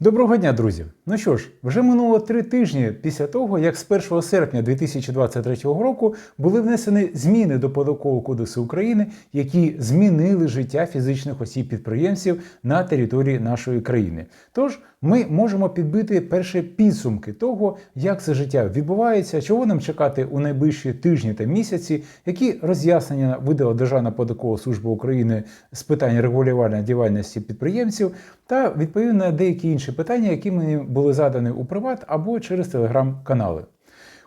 Доброго дня, друзі! Ну що ж, вже минуло три тижні після того, як з 1 серпня 2023 року були внесені зміни до податкового кодексу України, які змінили життя фізичних осіб підприємців на території нашої країни. Тож ми можемо підбити перші підсумки того, як це життя відбувається, чого нам чекати у найближчі тижні та місяці, які роз'яснення видала Державна податкова служба України з питань регулювання діяльності підприємців, та відповідно деякі інші питання, які мені були задані у приват або через телеграм-канали.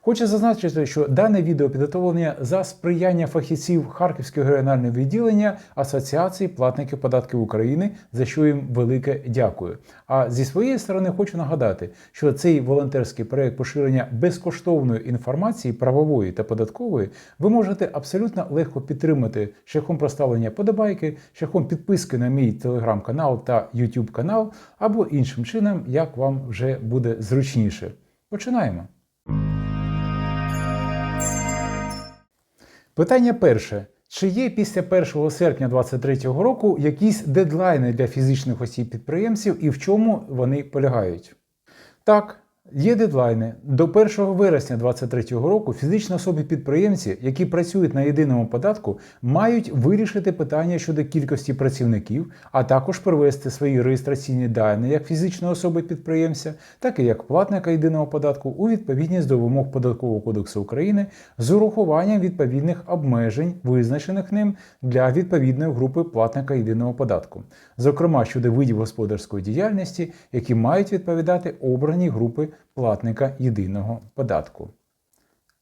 Хочу зазначити, що дане відео підготовлення за сприяння фахівців Харківського регіонального відділення Асоціації платників податків України, за що їм велике дякую. А зі своєї сторони хочу нагадати, що цей волонтерський проект поширення безкоштовної інформації правової та податкової ви можете абсолютно легко підтримати шляхом проставлення подобайки, шляхом підписки на мій телеграм-канал та YouTube канал, або іншим чином, як вам вже буде зручніше. Починаємо. Питання перше. Чи є після 1 серпня 2023 року якісь дедлайни для фізичних осіб підприємців і в чому вони полягають? Так, є дедлайни. До 1 вересня 2023 року фізичні особи-підприємці, які працюють на єдиному податку, мають вирішити питання щодо кількості працівників, а також привести свої реєстраційні дані як фізичної особи-підприємця, так і як платника єдиного податку у відповідність до вимог Податкового кодексу України з урахуванням відповідних обмежень, визначених ним для відповідної групи платника єдиного податку, зокрема щодо видів господарської діяльності, які мають відповідати обраній групи платника єдиного податку.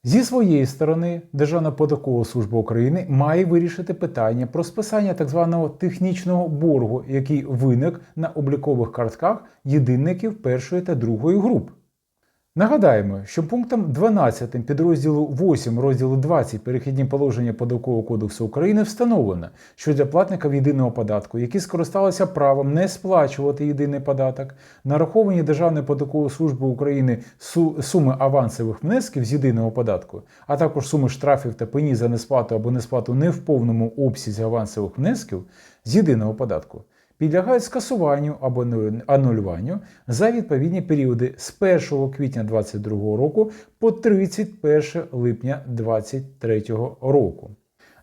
Зі своєї сторони, Державна податкова служба України має вирішити питання про списання так званого технічного боргу, який виник на облікових картках єдинників першої та другої груп. Нагадаємо, що пунктом 12 підрозділу 8 розділу 20 перехідні положення Податкового кодексу України встановлено, що для платників єдиного податку, які скористалися правом не сплачувати єдиний податок, нараховані Державною податковою службою України суми авансових внесків з єдиного податку, а також суми штрафів та пені за несплату або несплату не в повному обсязі авансових внесків з єдиного податку підлягають скасуванню або анулюванню за відповідні періоди з 1 квітня 2022 року по 31 липня 2023 року.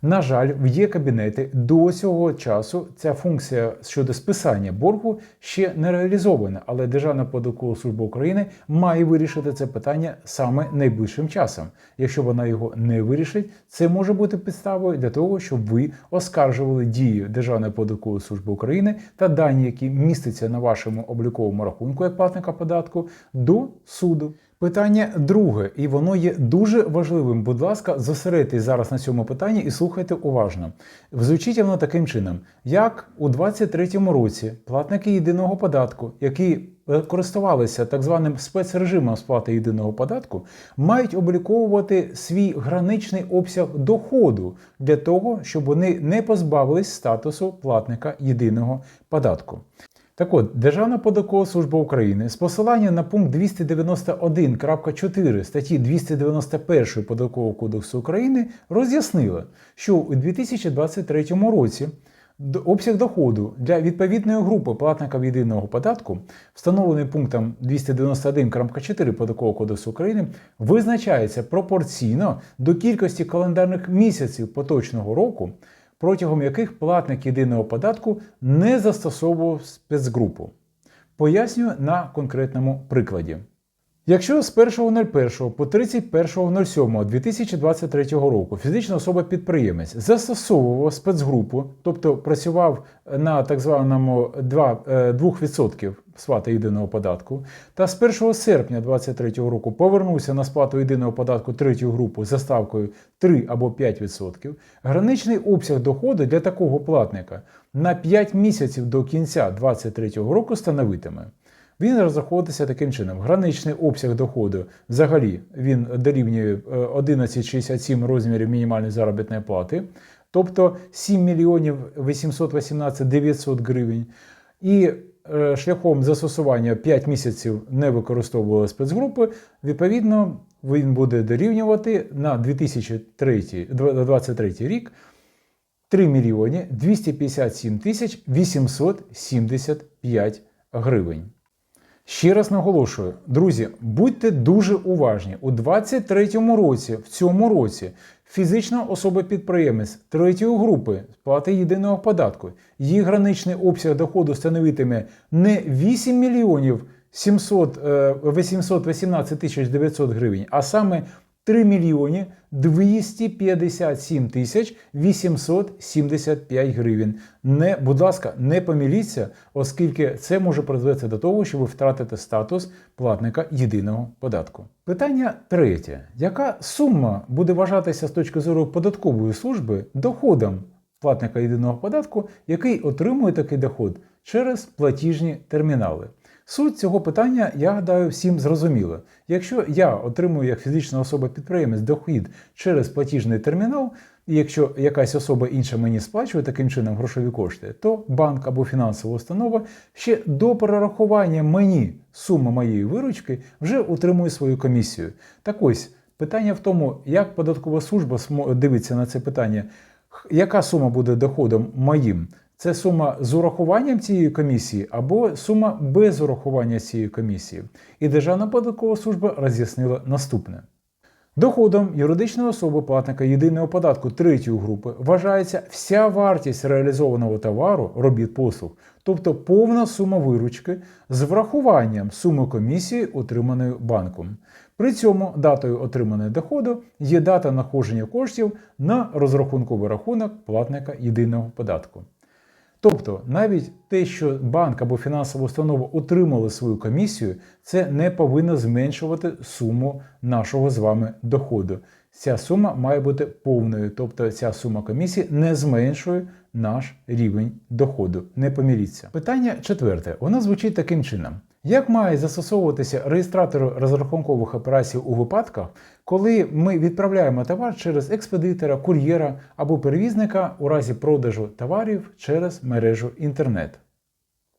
На жаль, в є кабінети до цього часу ця функція щодо списання боргу ще не реалізована, але Державна податкова служба України має вирішити це питання саме найближчим часом. Якщо вона його не вирішить, це може бути підставою для того, щоб ви оскаржували дію Державної податкової служби України та дані, які містяться на вашому обліковому рахунку як платника податку, до суду. Питання друге, і воно є дуже важливим. Будь ласка, зосередьтесь зараз на цьому питанні і слухайте уважно. Звучить воно таким чином: як у 2023 році платники єдиного податку, які користувалися так званим спецрежимом сплати єдиного податку, мають обліковувати свій граничний обсяг доходу для того, щоб вони не позбавились статусу платника єдиного податку. Так от, Державна податкова служба України з посилання на пункт 291.4 статті 291 Податкового кодексу України роз'яснила, що у 2023 році обсяг доходу для відповідної групи платника єдиного податку, встановлений пунктом 291.4 Податкового кодексу України, визначається пропорційно до кількості календарних місяців поточного року протягом яких платник єдиного податку не застосовував спецгрупу. Пояснюю на конкретному прикладі. Якщо з 1.01 по 31.07.2023 року фізична особа-підприємець застосовував спецгрупу, тобто працював на так званому 2, 2% сплати єдиного податку, та з 1 серпня 2023 року повернувся на сплату єдиного податку третю групу за ставкою 3 або 5%, граничний обсяг доходу для такого платника на 5 місяців до кінця 2023 року становитиме. Він розраховуватися таким чином. Граничний обсяг доходу взагалі він дорівнює 11,67 розмірів мінімальної заробітної плати, тобто 7 мільйонів 818 900 гривень. І шляхом застосування 5 місяців не використовували спецгрупи, відповідно, він буде дорівнювати на 2023 рік 3 мільйони 257 тисяч 875 гривень. Ще раз наголошую, друзі, будьте дуже уважні. У 2023 році, в цьому році, фізична особа-підприємець третьої групи сплати єдиного податку, її граничний обсяг доходу становитиме не 8 мільйонів 700, е, 818 тисяч 900 гривень, а саме 3 мільйони 257 тисяч 875 гривень. Не, будь ласка, не помиліться, оскільки це може призвести до того, що ви втратите статус платника єдиного податку. Питання третє: яка сума буде вважатися з точки зору податкової служби доходом платника єдиного податку, який отримує такий доход через платіжні термінали? Суть цього питання, я гадаю, всім зрозуміло. Якщо я отримую як фізична особа-підприємець дохід через платіжний термінал, і якщо якась особа інша мені сплачує таким чином грошові кошти, то банк або фінансова установа ще до перерахування мені суми моєї виручки вже утримує свою комісію. Так ось питання в тому, як податкова служба дивиться на це питання, яка сума буде доходом моїм? Це сума з урахуванням цієї комісії або сума без урахування цієї комісії. І Державна податкова служба роз'яснила наступне. Доходом юридичної особи платника єдиного податку третьої групи вважається вся вартість реалізованого товару робіт послуг, тобто повна сума виручки з врахуванням суми комісії, отриманої банком. При цьому датою отриманої доходу є дата находження коштів на розрахунковий рахунок платника єдиного податку. Тобто, навіть те, що банк або фінансова установа отримали свою комісію, це не повинно зменшувати суму нашого з вами доходу. Ця сума має бути повною, тобто ця сума комісії не зменшує наш рівень доходу. Не поміріться. Питання четверте. Воно звучить таким чином. Як має застосовуватися реєстратор розрахункових операцій у випадках, коли ми відправляємо товар через експедитора, кур'єра або перевізника у разі продажу товарів через мережу інтернет?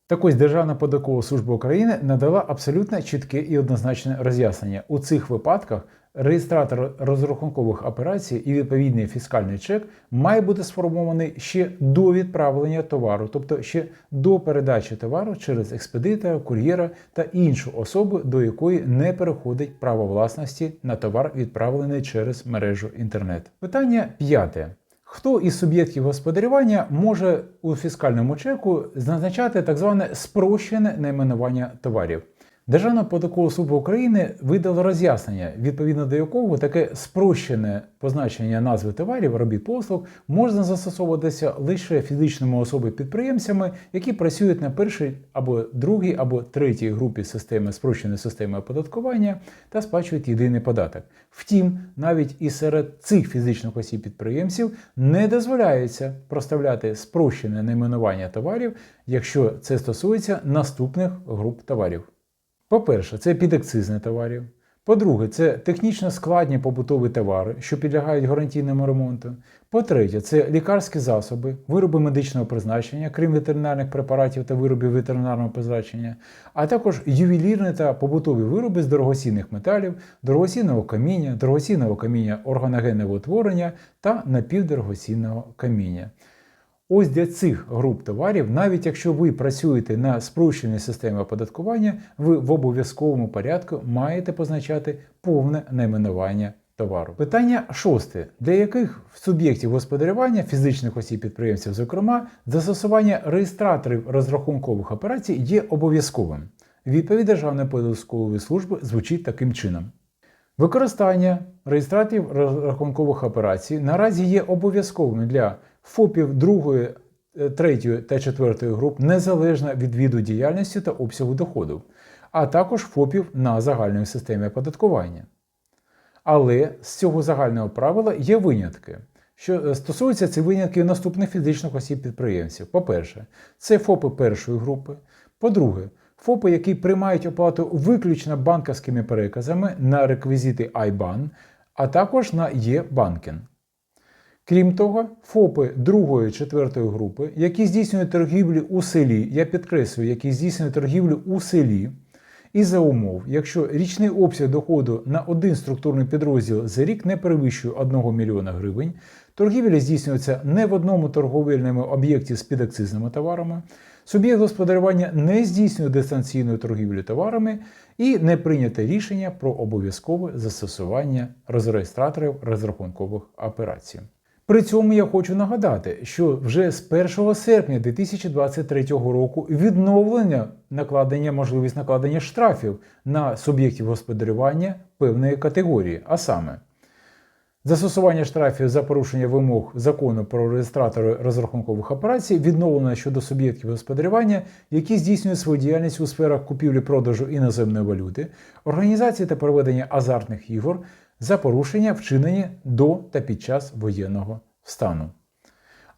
Так ось Державна податкова служба України надала абсолютно чітке і однозначне роз'яснення. У цих випадках реєстратор розрахункових операцій і відповідний фіскальний чек має бути сформований ще до відправлення товару, тобто ще до передачі товару через експедитора, кур'єра та іншу особу, до якої не переходить право власності на товар, відправлений через мережу інтернет. Питання п'яте. Хто із суб'єктів господарювання може у фіскальному чеку зазначати так зване спрощене найменування товарів? Державна податкова служба України видала роз'яснення, відповідно до якого таке спрощене позначення назви товарів, робіт послуг можна застосовуватися лише фізичними особи-підприємцями, які працюють на першій або другій або третій групі системи спрощеної системи оподаткування та сплачують єдиний податок. Втім, навіть і серед цих фізичних осіб-підприємців не дозволяється проставляти спрощене найменування товарів, якщо це стосується наступних груп товарів. По-перше, це підакцизні товарів. По-друге, це технічно складні побутові товари, що підлягають гарантійному ремонту. По-третє, це лікарські засоби, вироби медичного призначення, крім ветеринарних препаратів та виробів ветеринарного призначення, а також ювелірні та побутові вироби з дорогоцінних металів, дорогоцінного каміння, дорогоцінного каміння органогенного утворення та напівдорогоцінного каміння. Ось для цих груп товарів, навіть якщо ви працюєте на спрощеній системі оподаткування, ви в обов'язковому порядку маєте позначати повне найменування товару. Питання шосте: для яких суб'єктів господарювання фізичних осіб підприємців, зокрема, застосування реєстраторів розрахункових операцій є обов'язковим. Відповідь Державної податкової служби звучить таким чином. Використання реєстраторів розрахункових операцій наразі є обов'язковим для ФОПів другої, е, третьої та четвертої груп незалежно від виду діяльності та обсягу доходу, а також ФОПів на загальній системі оподаткування. Але з цього загального правила є винятки. Що е, стосується цих винятків наступних фізичних осіб підприємців. По-перше, це ФОПи першої групи. По-друге, ФОПи, які приймають оплату виключно банківськими переказами на реквізити IBAN, а також на Є-банкінг. Крім того, ФОПи другої четвертої групи, які здійснюють торгівлю у селі, я підкреслюю, які здійснюють торгівлю у селі, і за умов, якщо річний обсяг доходу на один структурний підрозділ за рік не перевищує 1 мільйона гривень, торгівля здійснюється не в одному торговельному об'єкті з підакцизними товарами, суб'єкт господарювання не здійснює дистанційної торгівлі товарами і не прийнято рішення про обов'язкове застосування розреєстраторів розрахункових операцій. При цьому я хочу нагадати, що вже з 1 серпня 2023 року відновлення накладення можливість накладення штрафів на суб'єктів господарювання певної категорії, а саме Застосування штрафів за порушення вимог закону про реєстратори розрахункових операцій відновлено щодо суб'єктів господарювання, які здійснюють свою діяльність у сферах купівлі-продажу іноземної валюти, організації та проведення азартних ігор за порушення, вчинені до та під час воєнного стану.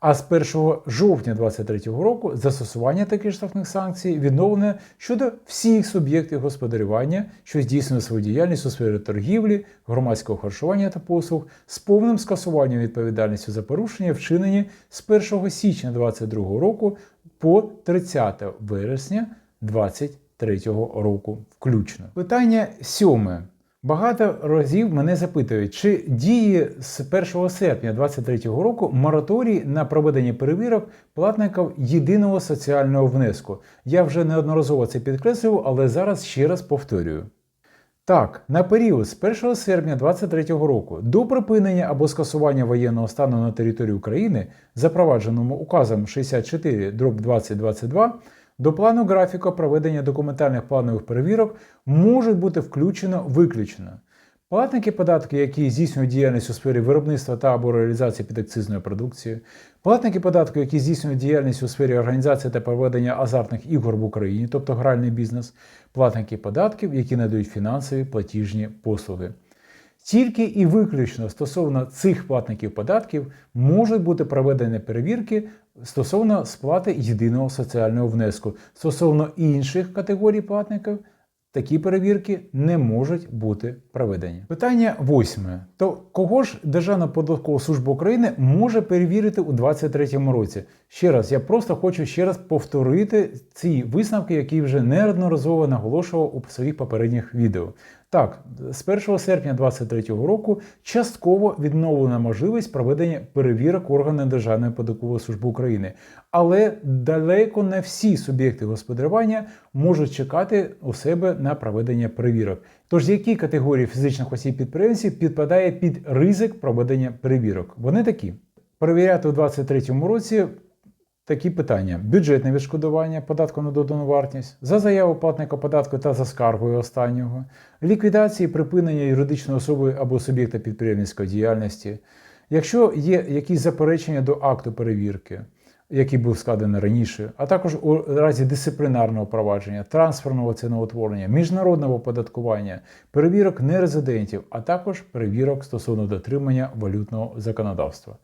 А з 1 жовтня 2023 року застосування таких штрафних санкцій відновлене щодо всіх суб'єктів господарювання, що здійснюють свою діяльність у сфері торгівлі, громадського харчування та послуг з повним скасуванням відповідальності за порушення, вчинені з 1 січня 2022 року по 30 вересня 2023 року включно. Питання сьоме. Багато разів мене запитують, чи діє з 1 серпня 2023 року мораторій на проведення перевірок платників єдиного соціального внеску. Я вже неодноразово це підкреслював, але зараз ще раз повторюю. Так, на період з 1 серпня 2023 року до припинення або скасування воєнного стану на території України, запровадженому указом 64 2022, до плану графіка проведення документальних планових перевірок можуть бути включено виключено. Платники податків, які здійснюють діяльність у сфері виробництва та або реалізації підакцизної продукції, платники податків, які здійснюють діяльність у сфері організації та проведення азартних ігор в Україні, тобто гральний бізнес, платники податків, які надають фінансові платіжні послуги. Тільки і виключно стосовно цих платників податків можуть бути проведені перевірки стосовно сплати єдиного соціального внеску. Стосовно інших категорій платників, такі перевірки не можуть бути проведені. Питання восьме. То кого ж Державна податкова служба України може перевірити у 2023 році? Ще раз, я просто хочу ще раз повторити ці висновки, які вже неодноразово наголошував у своїх попередніх відео. Так, з 1 серпня 2023 року частково відновлена можливість проведення перевірок органів Державної податкової служби України, але далеко не всі суб'єкти господарювання можуть чекати у себе на проведення перевірок. Тож які категорії фізичних осіб підприємців підпадає під ризик проведення перевірок? Вони такі: перевіряти у 2023 році Такі питання: бюджетне відшкодування податку на додану вартість, за заяву платника податку та за скаргою останнього, ліквідації припинення юридичної особи або суб'єкта підприємницької діяльності, якщо є якісь заперечення до акту перевірки, який був складений раніше, а також у разі дисциплінарного провадження, трансферного ціноутворення, міжнародного оподаткування, перевірок нерезидентів, а також перевірок стосовно дотримання валютного законодавства.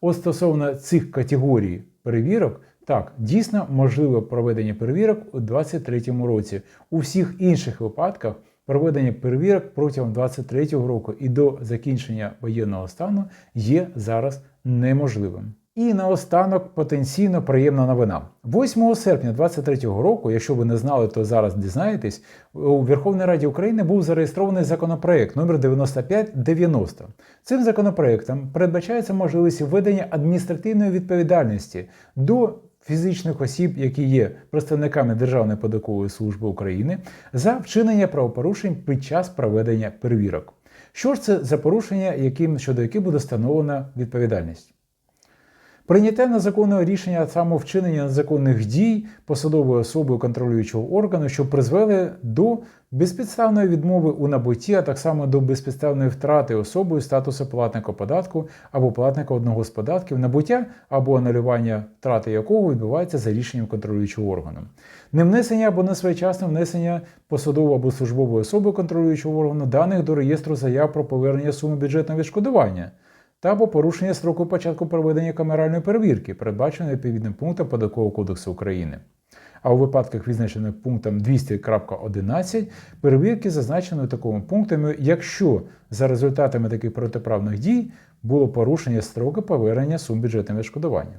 От стосовно цих категорій перевірок, так, дійсно можливе проведення перевірок у 2023 році. У всіх інших випадках проведення перевірок протягом 2023 року і до закінчення воєнного стану є зараз неможливим. І наостанок потенційно приємна новина. 8 серпня 2023 року, якщо ви не знали, то зараз дізнаєтесь, у Верховній Раді України був зареєстрований законопроект номер 9590. Цим законопроектом передбачається можливість введення адміністративної відповідальності до фізичних осіб, які є представниками Державної податкової служби України, за вчинення правопорушень під час проведення перевірок. Що ж це за порушення, яким щодо яких буде встановлена відповідальність? Прийняття незаконного рішення самовчинення незаконних дій посадовою особою контролюючого органу, що призвели до безпідставної відмови у набутті, а так само до безпідставної втрати особою статусу платника податку або платника одного з податків, набуття або анулювання втрати якого відбувається за рішенням контролюючого органу. Невнесення або несвоєчасне внесення посадової або службової особи контролюючого органу даних до реєстру заяв про повернення суми бюджетного відшкодування та або порушення строку початку проведення камеральної перевірки, передбаченої відповідним пунктом Податкового кодексу України. А у випадках, визначених пунктом 200.11, перевірки зазначені такому пунктами, якщо за результатами таких протиправних дій було порушення строку повернення сум бюджетного відшкодування.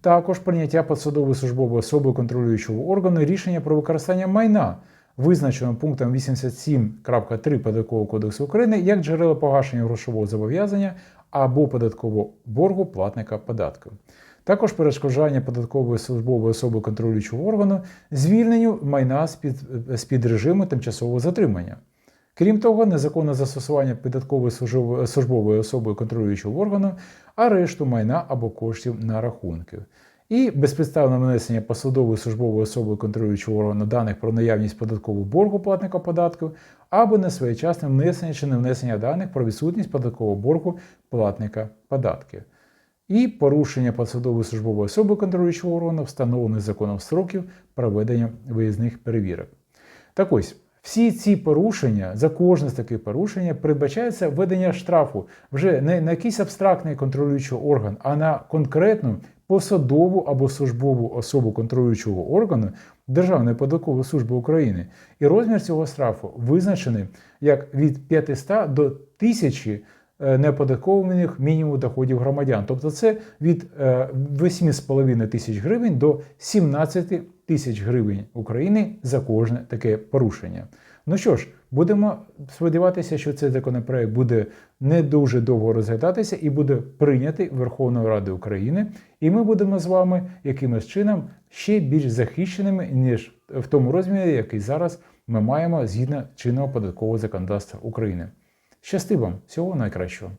Також прийняття посадової службової особи контролюючого органу рішення про використання майна визначеним пунктом 87.3 Податкового кодексу України як джерело погашення грошового зобов'язання або податкового боргу платника податків. Також перешкоджання податкової службової особи контролюючого органу звільненню майна з-під, з-під режиму тимчасового затримання. Крім того, незаконне застосування податкової службової особи контролюючого органу, арешту майна або коштів на рахунки. І безпідставне внесення посадової службової особи контролюючого органу даних про наявність податкового боргу платника податків або несвоєчасне внесення чи не внесення даних про відсутність податкового боргу платника податків. І порушення посадової службової особи контролюючого органу встановлених законом строків проведення виїзних перевірок. Так ось, всі ці порушення, за кожне з таких порушення передбачається введення штрафу вже не на якийсь абстрактний контролюючий орган, а на конкретну посадову або службову особу контролюючого органу Державної податкової служби України. І розмір цього штрафу визначений як від 500 до 1000 е, неоподаткованих мінімум доходів громадян. Тобто це від е, 8,5 тисяч гривень до 17 тисяч гривень України за кожне таке порушення. Ну що ж, будемо сподіватися, що цей законопроект буде не дуже довго розглядатися і буде прийнятий Верховною Радою України. І ми будемо з вами якимось чином ще більш захищеними, ніж в тому розмірі, який зараз ми маємо згідно чинного податкового законодавства України. Щасти вам, всього найкращого!